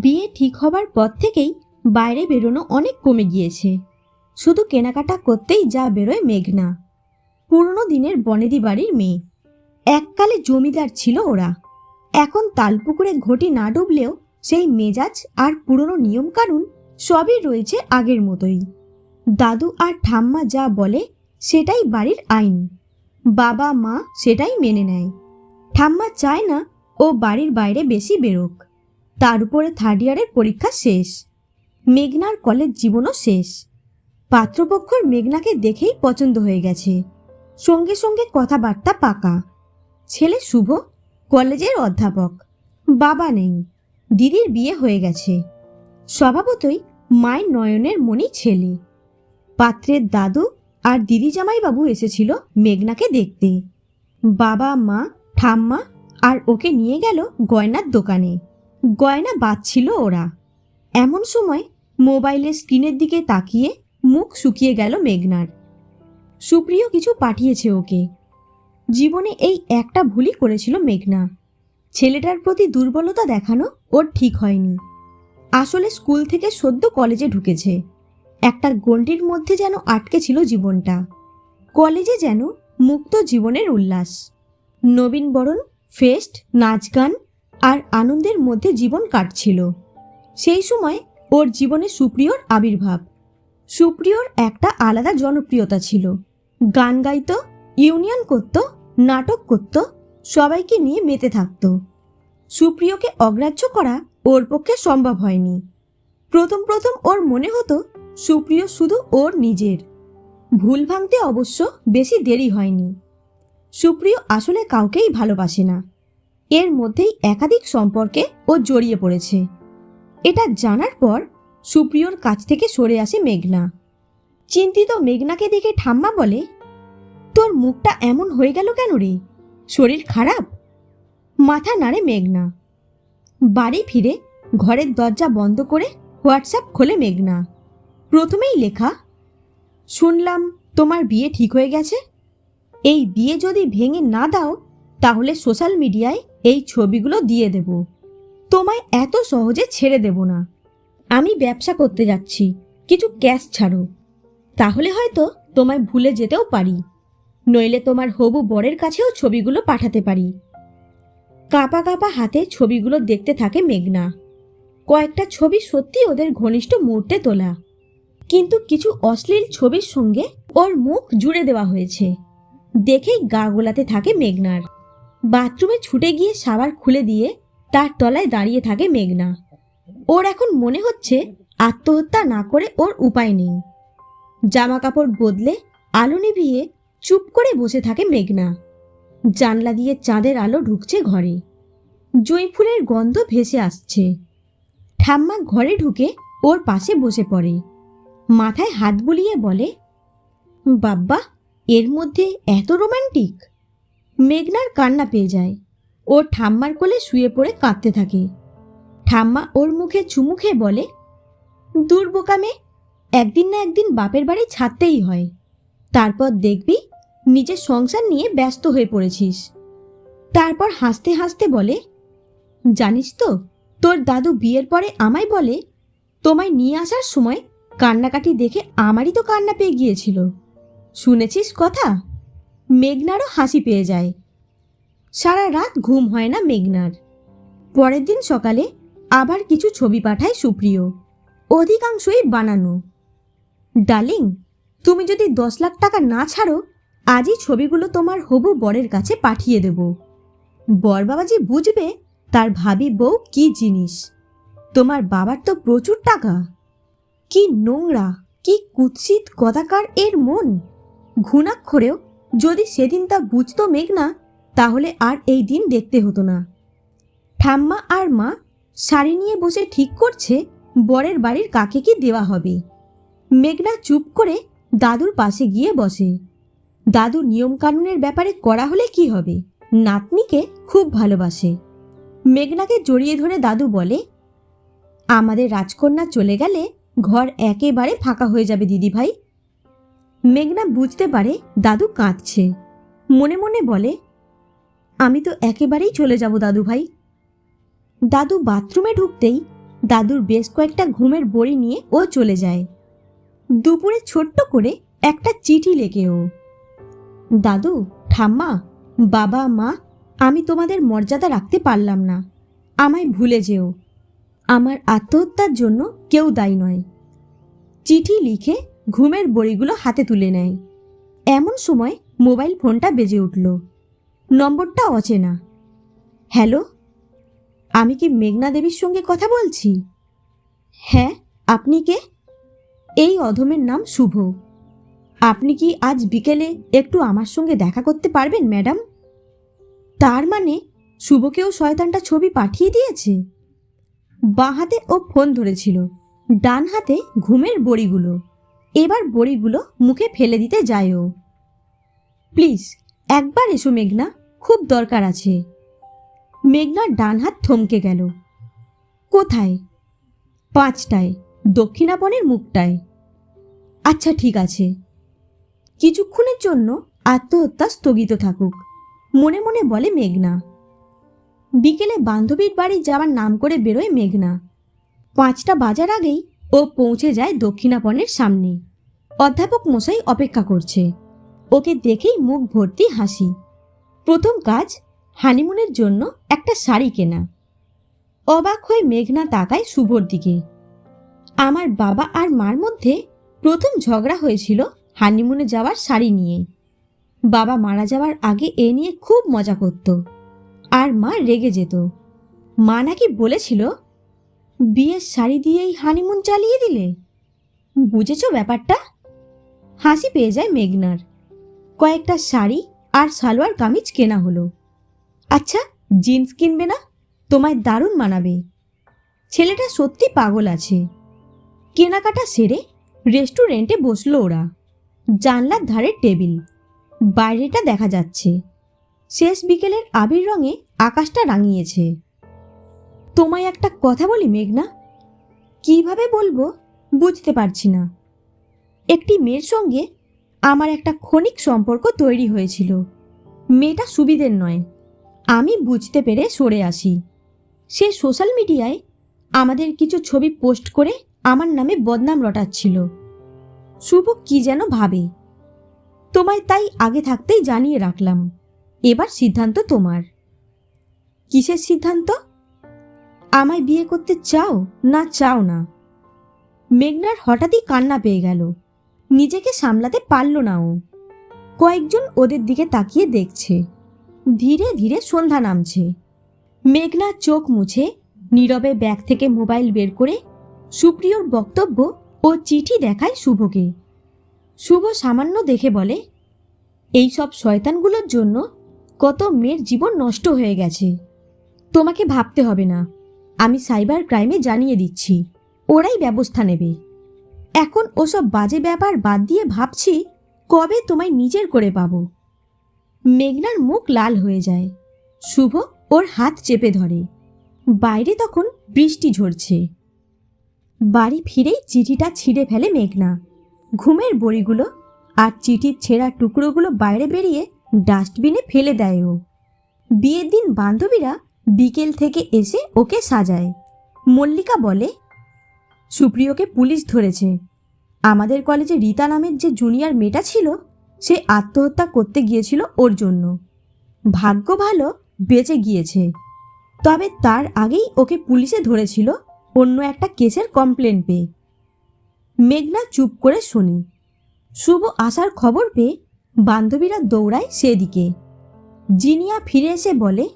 বিয়ে ঠিক হবার পর থেকেই বাইরে বেরোনো অনেক কমে গিয়েছে। শুধু কেনাকাটা করতেই যা বেরোয় মেঘনা। পুরনো দিনের বনেদি বাড়ির মেয়ে। এককালে জমিদার ছিল ওরা। এখন তালপুকুরে ঘটি না ডুবলেও সেই মেজাজ আর পুরনো নিয়মকানুন সবই রয়েছে আগের মতোই। দাদু আর ঠাম্মা যা বলে সেটাই বাড়ির আইন। বাবা মা সেটাই মেনে নেয়। ঠাম্মা চায় না ও বাড়ির বাইরে বেশি বেরোক। তার উপরে থার্ড ইয়ারের পরীক্ষা শেষ। মেঘনার কলেজ জীবনও শেষ। পাত্রপক্ষর মেঘনাকে দেখেই পছন্দ হয়ে গেছে। সঙ্গে সঙ্গে কথাবার্তা পাকা। ছেলে শুভ, কলেজের অধ্যাপক। বাবা নেই। দিদির বিয়ে হয়ে গেছে। স্বভাবতই মায়ের নয়নের মনি ছেলে। পাত্রের দাদু আর দিদি জামাইবাবু এসেছিল মেঘনাকে দেখতে। বাবা, মা, ঠাম্মা আর ওকে নিয়ে গেল গয়নার দোকানে। গয়না বাঁচছিল ওরা। এমন সময় মোবাইলের স্ক্রিনের দিকে তাকিয়ে মুখ শুকিয়ে গেল মেঘনার। সুপ্রিয় কিছু পাঠিয়েছে ওকে। জীবনে এই একটা ভুলই করেছিল মেঘনা। ছেলেটার প্রতি দুর্বলতা দেখানো ওর ঠিক হয়নি। আসলে স্কুল থেকে সদ্য কলেজে ঢুকেছে। একটা গণ্ডির মধ্যে যেন আটকে ছিল জীবনটা। কলেজে যেন মুক্ত জীবনের উল্লাস। নবীনবরণ ফেস্ট, নাচ গান আর আনন্দের মধ্যে জীবন কাটছিল। সেই সময় ওর জীবনে সুপ্রিয়র আবির্ভাব। সুপ্রিয়র একটা আলাদা জনপ্রিয়তা ছিল। গান গাইতো, ইউনিয়ন করত, নাটক করত, সবাইকে নিয়ে মেতে থাকতো। সুপ্রিয়কে অগ্রাহ্য করা ওর পক্ষে সম্ভব হয়নি। প্রথম প্রথম ওর মনে হতো সুপ্রিয় শুধু ওর নিজের। ভুল ভাঙতে অবশ্য বেশি দেরি হয়নি। সুপ্রিয় আসলে কাউকেই ভালোবাসে না। এর মধ্যেই একাধিক সম্পর্কে ও জড়িয়ে পড়েছে। এটা জানার পর সুপ্রিয়র কাছ থেকে সরে আসে মেঘনা। চিন্তিত মেঘনাকে দেখে ঠাম্মা বলে, তোর মুখটা এমন হয়ে গেল কেন রে? শরীর খারাপ? মাথা নাড়ে মেঘনা। বাড়ি ফিরে ঘরের দরজা বন্ধ করে হোয়াটসঅ্যাপ খোলে মেঘনা। প্রথমেই লেখা, শুনলাম তোমার বিয়ে ঠিক হয়ে গেছে। এই বিয়ে যদি ভেঙে না দাও, তাহলে সোশ্যাল মিডিয়ায় এই ছবিগুলো দিয়ে দেব। তোমায় এত সহজে ছেড়ে দেব না। আমি ব্যবসা করতে যাচ্ছি, কিছু ক্যাশ ছাড়ো। তাহলে হয়তো তোমায় ভুলে যেতেও পারি। নইলে তোমার হবু বরের কাছেও ছবিগুলো পাঠাতে পারি। কাপা কাপা হাতে ছবিগুলো দেখতে থাকে মেঘনা। কয়েকটা ছবি সত্যি ওদের ঘনিষ্ঠ মুহূর্তে তোলা। কিন্তু কিছু অশ্লীল ছবির সঙ্গে ওর মুখ জুড়ে দেওয়া হয়েছে। দেখেই গা গোলাতে থাকে মেঘনার। বাথরুমে ছুটে গিয়ে সাবার খুলে দিয়ে তার তলায় দাঁড়িয়ে থাকে মেঘনা। ওর এখন মনে হচ্ছে আত্মহত্যা না করে ওর উপায় নেই। জামা কাপড় বদলে আলো নিভিয়ে চুপ করে বসে থাকে মেঘনা। জানলা দিয়ে চাঁদের আলো ঢুকছে ঘরে। জুঁই ফুলের গন্ধ ভেসে আসছে। ঠাম্মা ঘরে ঢুকে ওর পাশে বসে পড়ে। মাথায় হাত বুলিয়ে বলে, বাব্বা, এর মধ্যে এত রোমান্টিক? মেঘনার কান্না পেয়ে যায়। ওর ঠাম্মার কোলে শুয়ে পড়ে কাঁদতে থাকে। ঠাম্মা ওর মুখে চুমু খেয়ে বলে, দূর বোকামে একদিন না একদিন বাপের বাড়ি ছাড়তেই হয়। তারপর দেখবি নিজের সংসার নিয়ে ব্যস্ত হয়ে পড়েছিস। তারপর হাসতে হাসতে বলে, জানিস তো, তোর দাদু বিয়ের পরে আমায় বলে, তোমায় নিয়ে আসার সময় কান্নাকাটি দেখে আমারই তো কান্না পেয়ে গিয়েছিল। শুনেছিস কথা? মেঘনারও হাসি পেয়ে যায়। সারা রাত ঘুম হয় না মেঘনার। পরের দিন সকালে আবার কিছু ছবি পাঠায় সুপ্রিয়। অধিকাংশই বানানো। ডার্লিং, তুমি যদি দশ লাখ টাকা না ছাড়ো, আজই ছবিগুলো তোমার হবু বরের কাছে পাঠিয়ে দেব। বর বাবাজি বুঝবে, তার ভাবি বউ কি জিনিস? তোমার বাবার তো প্রচুর টাকা। কি নোংরা, কি কুৎসিত গদাকার এর মন। ঘুণাক্ষরেও যদি সেদিন তা বুঝতো মেঘনা, তাহলে আর এই দিন দেখতে হতো না। ঠাম্মা আর মা শাড়ি নিয়ে বসে ঠিক করছে, বরের বাড়ির কাকে কি দেওয়া হবে। মেঘনা চুপ করে দাদুর পাশে গিয়ে বসে। দাদু নিয়মকানুনের ব্যাপারে করা হলে কি হবে? নাতনিকে খুব ভালোবাসে। মেঘনাকে জড়িয়ে ধরে দাদু বলে, আমাদের রাজকন্যা চলে গেলে ঘর একেবারে ফাঁকা হয়ে যাবে দিদিভাই। মেঘনা বুঝতে পারে দাদু কাঁদছে। মনে মনে বলে, আমি তো একেবারেই চলে যাব দাদু ভাই। দাদু বাথরুমে ঢুকতেই দাদুর বেশ কয়েকটা ঘুমের বড়ি নিয়ে ও চলে যায়। দুপুরে ছোট্ট করে একটা চিঠি লেখে ও। দাদু, ঠাম্মা, বাবা, মা, আমি তোমাদের মর্যাদা রাখতে পারলাম না। আমায় ভুলে যেও। আমার আত্মহত্যার জন্য কেউ দায়ী নয়। চিঠি লিখে ঘুমের বড়িগুলো হাতে তুলে নেয়। এমন সময় মোবাইল ফোনটা বেজে উঠল। নম্বরটা অচেনা। হ্যালো, আমি কি মেঘনা দেবীর সঙ্গে কথা বলছি? হ্যাঁ আপনি কে? এই অধমের নাম শুভ। আপনি কি আজ বিকেলে একটু আমার সঙ্গে দেখা করতে পারবেন, ম্যাডাম? তার মানে শুভকেও শয়তানটা ছবি পাঠিয়ে দিয়েছে? বাঁ হাতে ও ফোন ধরেছিল, ডান হাতে ঘুমের বড়িগুলো। এবার বড়িগুলো মুখে ফেলে দিতে যায় ও প্লিজ, একবার এসো মেঘনা, খুব দরকার আছে। মেঘনার ডান হাত থমকে গেল। কোথায়? পাঁচটায় দক্ষিণাপনের মুখটায়। আচ্ছা ঠিক আছে। কিছুক্ষণের জন্য আত্মহত্যা স্থগিত থাকুক, মনে মনে বলে মেঘনা। বিকেলে বান্ধবীর বাড়ি যাওয়ার নাম করে বেরোয় মেঘনা। পাঁচটা বাজার আগেই ও পৌঁছে যায় দক্ষিণাপনের সামনে। অধ্যাপক মশাই অপেক্ষা করছে। ওকে দেখেই মুখ ভর্তি হাসি। প্রথম কাজ, হানিমুনের জন্য একটা শাড়ি কেনা। অবাক হয়ে মেঘনা তাকায় শুভর দিকে। আমার বাবা আর মার মধ্যে প্রথম ঝগড়া হয়েছিল হানিমুনে যাওয়ার শাড়ি নিয়ে। বাবা মারা যাওয়ার আগে এ নিয়ে খুব মজা করত। আর মা রেগে যেত। মা নাকি বলেছিল বিয়ের শাড়ি দিয়েই হানিমুন চালিয়ে দিলে? বুঝেছ ব্যাপারটা? হাসি পেয়ে যায় মেঘনার। কয়েকটা শাড়ি আর সালোয়ার কামিজ কেনা হলো। আচ্ছা জিন্স কিনবে না? তোমায় দারুণ মানাবে। ছেলেটা সত্যি পাগল আছে। কেনাকাটা সেরে রেস্টুরেন্টে বসল ওরা। জানলার ধারে টেবিল। বাইরেটা দেখা যাচ্ছে। শেষ বিকেলের আবির রঙে আকাশটা রাঙিয়েছে। তোমায় একটা কথা বলি, মেঘনা? কীভাবে বলব বুঝতে পারছি না। একটি মেয়ের সঙ্গে আমার একটা ক্ষণিক সম্পর্ক তৈরি হয়েছিল। মেয়েটা সুবিধের নয়। আমি বুঝতে পেরে সরে আসি। সে সোশ্যাল মিডিয়ায় আমাদের কিছু ছবি পোস্ট করে আমার নামে বদনাম রটাচ্ছিল। শুভ কি যেন ভাবে। তোমায় তাই আগে থাকতেই জানিয়ে রাখলাম। এবার সিদ্ধান্ত তোমার। কিসের সিদ্ধান্ত? আমায় বিয়ে করতে চাও? না চাও না। মেঘনার হঠাৎই কান্না পেয়ে গেল। নিজেকে সামলাতে পারল না ও। কয়েকজন ওদের দিকে তাকিয়ে দেখছে। ধীরে ধীরে সন্ধ্যা নামছে। মেঘনা চোখ মুছে নীরবে ব্যাগ থেকে মোবাইল বের করে সুপ্রিয়র বক্তব্য ও চিঠি দেখায় শুভকে। শুভ সামান্য দেখে বলে, এই সব শয়তানগুলোর জন্য কত মেয়ের জীবন নষ্ট হয়ে গেছে। তোমাকে ভাবতে হবে না। আমি সাইবার ক্রাইমে জানিয়ে দিচ্ছি। ওরাই ব্যবস্থা নেবে। এখন ওসব বাজে ব্যাপার বাদ দিয়ে ভাবছি কবে তোমায় নিজের করে পাবো। মেঘনার মুখ লাল হয়ে যায়। শুভ ওর হাত চেপে ধরে। বাইরে তখন বৃষ্টি ঝরছে। বাড়ি ফিরেই চিঠিটা ছিঁড়ে ফেলে মেঘনা। ঘুমের বড়িগুলো আর চিঠির ছেঁড়া টুকরোগুলো বাইরে বেরিয়ে ডাস্টবিনে ফেলে দেয় ও। বিয়ের দিন বান্ধবীরা বিকেল থেকে এসে ওকে সাজায়। মল্লিকা বলে, সুপ্রিয়কে পুলিশ ধরেছে। আমাদের কলেজে রীতা নামের যে জুনিয়র মেয়েটা ছিল, সে আত্মহত্যা করতে গিয়েছিল ওর জন্য। ভাগ্য ভালো, বেঁচে গিয়েছে। তবে তার আগেই ওকে পুলিশে ধরেছিল অন্য একটা কেসের কমপ্লেন পেয়ে। মেঘনা চুপ করে শুনি। শুভ আসার খবর পেয়ে বান্ধবীরা দৌড়ায় সেদিকে। জিনিয়া ফিরে এসে বলে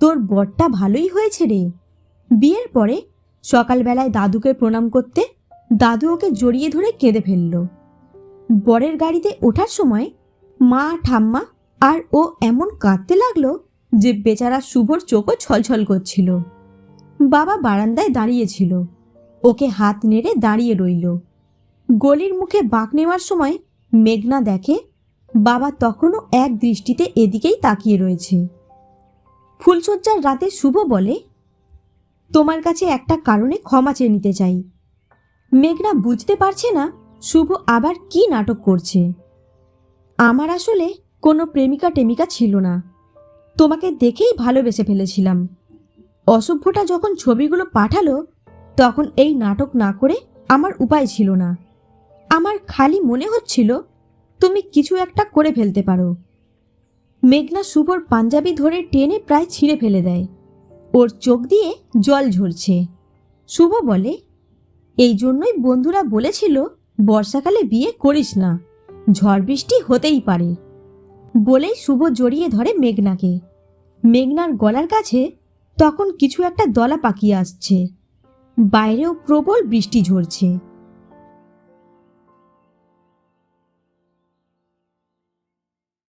তোর বরটা ভালোই হয়েছে রে। বিয়ের পরে সকালবেলায় দাদুকে প্রণাম করতে দাদু ওকে জড়িয়ে ধরে কেঁদে ফেলল। বরের গাড়িতে ওঠার সময় মা, ঠাম্মা আর ও এমন কাঁদতে লাগল যে বেচারা শুভর চোখও ছলছল করছিল। বাবা বারান্দায় দাঁড়িয়েছিল। ওকে হাত নেড়ে দাঁড়িয়ে রইল। গলির মুখে বাঁক নেওয়ার সময় মেঘনা দেখে বাবা তখনও এক দৃষ্টিতে এদিকেই তাকিয়ে রয়েছে। ফুলশয্যার রাতে শুভ বলে, তোমার কাছে একটা কারণে ক্ষমা চেয়ে নিতে চাই। মেঘনা বুঝতে পারছে না শুভ আবার কি নাটক করছে। আমার আসলে কোনো প্রেমিকা টেমিকা ছিল না। তোমাকে দেখেই ভালোবেসে ফেলেছিলাম। অসভ্যটা যখন ছবিগুলো পাঠালো, তখন এই নাটক না করে আমার উপায় ছিল না। আমার খালি মনে হচ্ছিল, তুমি কিছু একটা করে ফেলতে পারো। মেঘনা শুভর পাঞ্জাবি ধরে টেনে প্রায় ছিঁড়ে ফেলে দেয়। ওর চোখ দিয়ে জল ঝরছে। শুভ বলে, এই জন্যই বন্ধুরা বলেছিল, বর্ষাকালে বিয়ে করিস না। ঝড় বৃষ্টি হতেই পারে। বলেই শুভ জড়িয়ে ধরে মেঘনাকে। মেঘনার গলার কাছে তখন কিছু একটা দলা পাকিয়ে আসছে। বাইরেও প্রবল বৃষ্টি ঝরছে।